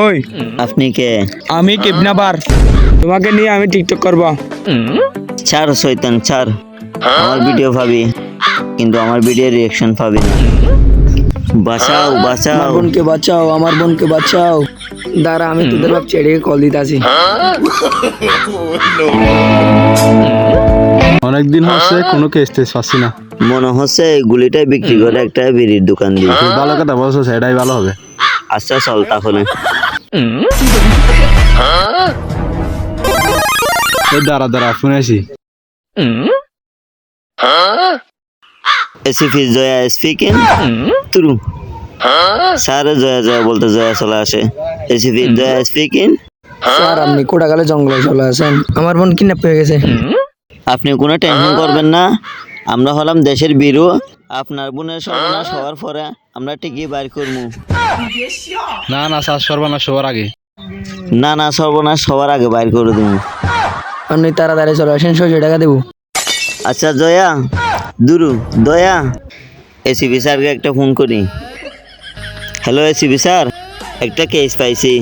ওই আপনি কে? আমি কিডন্যাপার। তোমাকে নিয়ে আমি টিকটক করব। ছাড় শৈতান ছাড়। আমার ভিডিও পাবি কিন্তু আমার ভিডিও রিয়াকশন পাবি না। বাঁচাও বাঁচাও। আমার বোনকে বাঁচাও আমার বোনকে বাঁচাও। দাঁড়া আমি তোদের বাপ ছেড়ে কল দিতাছি। অনেকদিন হচ্ছে কোনো কেস টেস পাচ্ছি না। মনে হচ্ছে এই গুলিটাই বিক্রি করে একটা বিড়ির দোকান দিই তুই ভালো কথা বলছো সেটাই ভালো হবে। আচ্ছা চল তাহলে। দাঁড়া দাঁড়া জয়া স্পিকিং তুরু। স্যার জয়া জয়া বলতে জয়া চলে আসে। জয়া স্পিকিং স্যার আপনি কোটাকালে জঙ্গলে চলে আসেন। আমার বোন কিডন্যাপ হয়ে গেছে। আপনি কোনো টেনশন করবেন না। আমরা হলাম দেশের বীরু। আপনার বোনের সর্বনাশ হওয়ার পরে আমরা ঠিকই বাইর করব। না না শ্বাস সর্বনাশ হওয়ার আগে। না না সর্বনাশ সবার আগে বাইর করে দেবো। আপনি তাড়াতাড়ি চলে আসেন ছয়শো টাকা দেবো। আচ্ছা জয়া দুরু দয়া। এসিবি স্যারকে একটা ফোন করি। হ্যালো এসিবি স্যার একটা কেস পাইছি।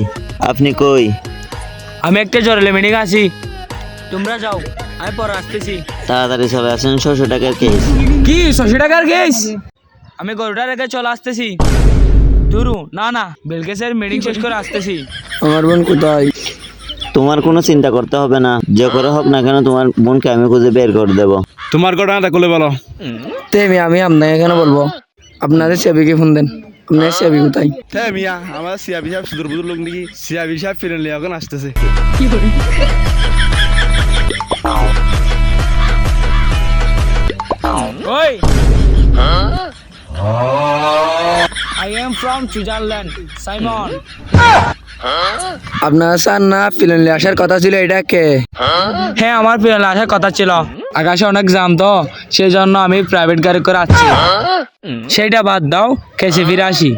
আপনি কই? আমি একটা জরুরি মিটিং আছি। তোমরা যাও আমি পরে আসতেছি। তাড়াতাড়ি চলে আসেন ছশো টাকার কেস কি ছশো টাকার কেস আমি গরুটা রেখে চলে আসতেছি। দুরু না না বিলকেসের মিটিং শেষ করে আসতেছি। আমার বোন কোথায়? তোমার কোনো চিন্তা করতে হবে না যে করে হোক না কেন তোমার বোনকে আমি খুঁজে বের করে দেবো। তোমার ঘটনাটা করলে বলো। তেমি আমি আপনাকে কেন বলব? আপনাদের সেবিকে ফোন দেন। আপনার সেবি কোথায়? হ্যাঁ মিয়া আমার সিয়াবি সাহেব সুদূর বুদুর লোক নাকি? সিয়াবি সাহেব ফিরে এখন আসতেছে। ওই। I am from Switzerland Simon আপনার স্যার না ফিলেন আসার কথা ছিল এটা কে? হ্যাঁ আমার প্লেনে আসার কথা ছিল। আকাশে অনেক জাম তো সেই জন্য আমি প্রাইভেট গাড়ি করে আসছি। সেইটা বাদ দাও খেসে ফিরে আসি।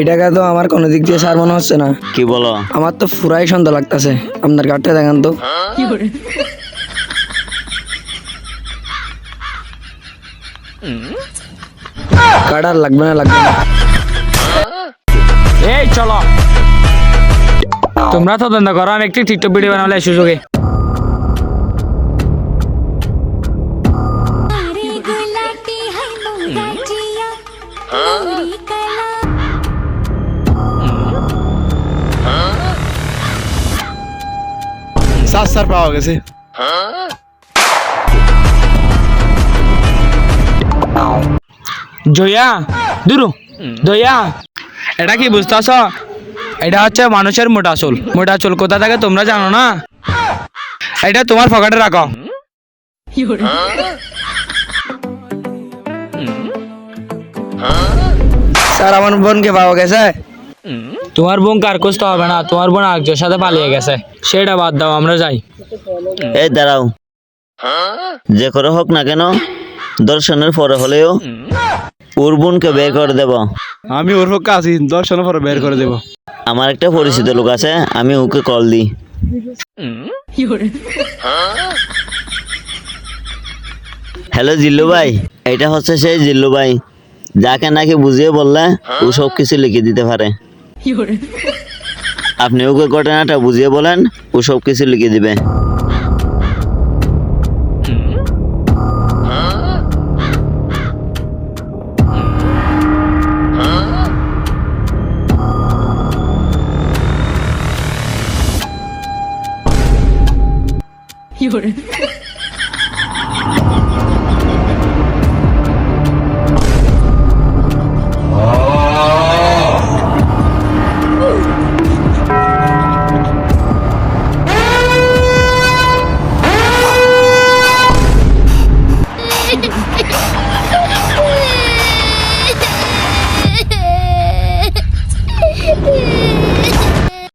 এটাকে তো? আমার কোনো দিক দিয়ে স্যার মনে হচ্ছে না। কি বলো? আমার তো ফুরাই সন্দেহ লাগতেছে। আপনার কার্ডটা দেখান তো। কার্ড আর লাগবে না লাগবে না এই চলো তোমরা তদন্ত করো আমি একটি টিকটক ভিডিও বানালে সুযোগে अरे गुलाबी है मुंगाटिया पूरी জয়া দুরু দয়া এটা কি বুঝতেছ? এটা হচ্ছে মানুষের মোটা চুল। মোটা চুল কোথা থাকে তোমরা জানো না? এটা তোমার পকেটে রাখো। স্যার আমার বোনকে পাওয়া গেছে। তোমার বোন কার খুঁজতে হবে না? তোমার বোন আরেকজনের সাথে পালিয়ে গেছে। সেটা বাদ দাও আমরা যাই। এই দাঁড়াও। যে করে হোক না কেন দর্শনের পরে হলেও ওর বোনকে বের করে দেব। আমি ওর পক্ষে আছি দর্শনের পরে বের করে দেবো। আমার একটা পরিচিত লোক আছে আমি ওকে কল দিই। হ্যালো জিল্লু ভাই এটা হচ্ছে সেই জিল্লু ভাই যাকে নাকি বুঝিয়ে বললে ও সব কিছু লিখে দিতে পারে। আপনি ওকে ঘটনাটা বুঝিয়ে বলেন ও সব কিছু লিখে দিবে। Jordan.